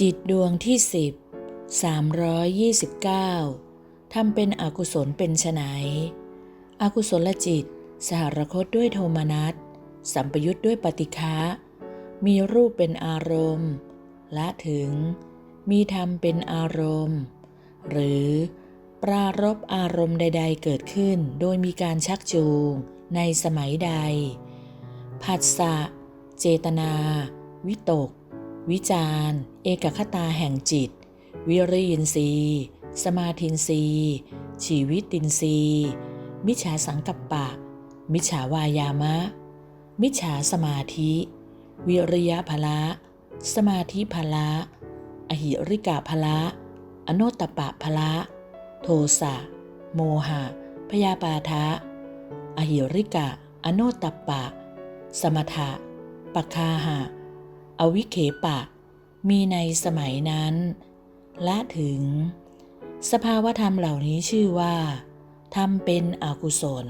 จิตดวงที่สิบสามร้อยยี่สิบเก้าทำเป็นอกุศลเป็นไฉนอกุศลจิต สหรคตด้วยโทมนัส สัมปยุทธ์ด้วยปฏิฆะมีรูปเป็นอารมณ์และถึง มีธรรมเป็นอารมณ์ หรือ ปรารบอารมณ์ใด ๆ เกิดขึ้น โดยมีการชักจูง ในสมัยใด ผัสสะ เจตนา วิตก วิจารณ์ เอกคตาแห่งจิต วิริยินทรีย์สมาธินทรีย์ชีวิตินทรีย์มิจฉาสังกัปปะ มิจฉาวายามะ มิจฉาสมาธิ วิริยะพละ สมาธิพละ อหิริกะพละ อโนตตปะพละ โทสะ โมหะ พยาปาทะ อหิริกะ อโนตตปะ สมถะปคาหะ อวิเคปะ มีในสมัยนั้นและถึง สภาวธรรมเหล่านี้ชื่อว่าทำเป็นอกุศล